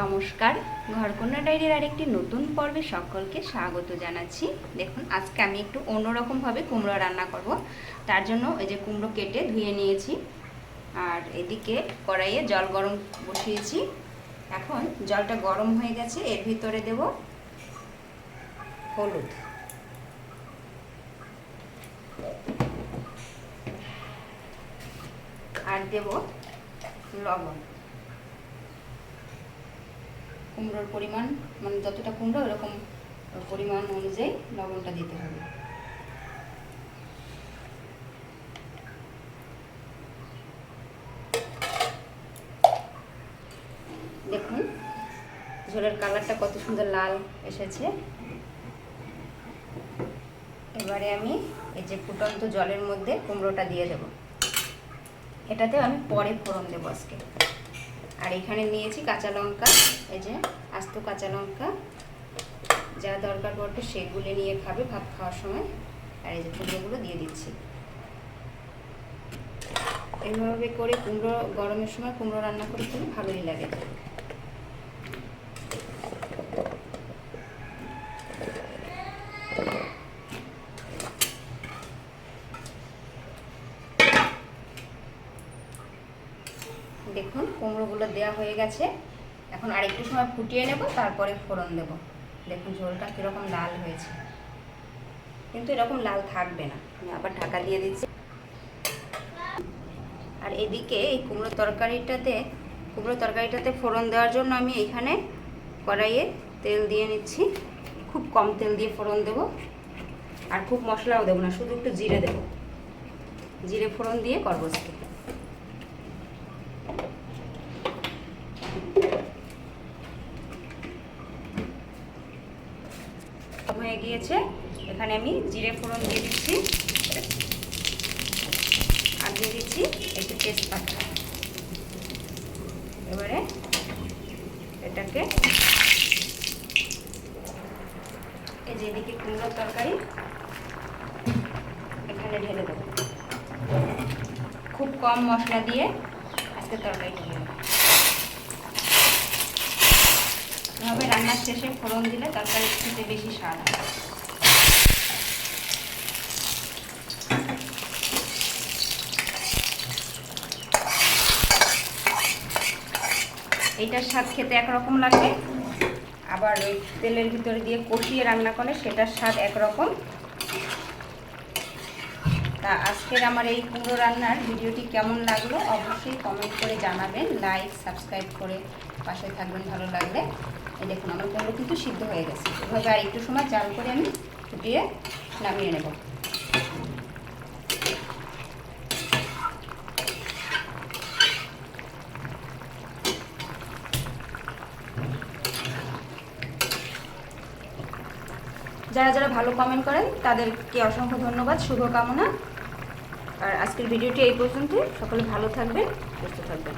নমস্কার। ঘরকন্যা ডায়েরির আরেকটি নতুন পর্বে সকলকে স্বাগত জানাচ্ছি। দেখুন, আজকে আমি একটু অন্যরকমভাবে কুমড়ো রান্না করব। তার জন্য এই যে কুমড়ো কেটে ধুয়ে নিয়েছি। আর এদিকে কড়াইয়ে জল গরম বসিয়েছি। এখন জলটা গরম হয়ে গেছে, এর ভিতরে দেব হলুদ। আর দেব লবণ। কুমড়োর পরিমাণ মানে যতটা কুমড়ো, ওরকম পরিমাণ অনুযায়ী লবণটা দিতে হবে। দেখুন, ঝোলের কালারটা কত সুন্দর লাল এসেছে। এবারে আমি এই যে ফুটন্ত জলের মধ্যে কুমড়োটা দিয়ে দেব। এটাতে আমি পরে ফোড়ন দেবো আজকে। এখানে নিয়েছি কাঁচা লঙ্কা, এই যে আস্ত কাঁচা লঙ্কা। যা দরকার পড়বে সেগুলো নিয়ে খাবে ভাত খাওয়ার সময়। আর এই যে কুমড়োগুলো দিয়ে দিচ্ছি। এইভাবে করে কুমড়ো গরমের সময় কুমড়ো রান্না করে খুবই ভালোই লাগে। দেখুন, কুমড়োগুলো দেওয়া হয়ে গেছে। এখন আরেকটু সময় ফুটিয়ে নেব, তারপরে ফোড়ন দেব। দেখুন, ঝোলটা কীরকম লাল হয়েছে। কিন্তু এরকম লাল থাকবে না। আমি আবার ঢাকা দিয়ে দিচ্ছি। আর এদিকে এই কুমড়ো তরকারিটাতে কুমড়ো তরকারিটাতে ফোড়ন দেওয়ার জন্য আমি এখানে কড়াইয়ে তেল দিয়ে নিচ্ছি। খুব কম তেল দিয়ে ফোড়ন দেব। আর খুব মশলাও দেবো না, শুধু একটু জিরে দেবো। জিরে ফোড়ন দিয়ে করব হয়ে গিয়েছে। এখানে আমি জিরে ফোড়ন দিয়ে দিচ্ছি। আর দিয়ে দিচ্ছি একটু তেজপাতা। এবারে এটাকে এই যে এদিকে কুমড়োর তরকারি, এখানে ঢেলে দেবো। খুব কম মশলা দিয়ে আজকে তরকারিটা ঢেলে দেবো এভাবে রান্নার শেষে ফোড়ন দিলে তরকারি খেতে বেশি স্বাদ হয়। এইটার স্বাদ খেতে একরকম লাগবে আবার ওই তেলের ভিতরে দিয়ে কষিয়ে রান্না করে সেটার স্বাদ একরকম। তা আজকের আমার এই কুমড়ো রান্নার ভিডিওটি কেমন লাগল অবশ্যই কমেন্ট করে জানাবেন লাইক সাবস্ক্রাইব করে পাশে থাকবেন, ভালো লাগলে। এই দেখুন, আমার কুমড়ো কিন্তু সিদ্ধ হয়ে গেছে। এভাবে আর একটু সময় চাল করে আমি ফুটিয়ে নামিয়ে নেব। যারা যারা ভালো কমেন্ট করেন, তাদেরকে অসংখ্য ধন্যবাদ। শুভকামনা। আর আজকের ভিডিওটি এই পর্যন্ত সকলে ভালো থাকবেন সুস্থ থাকবেন।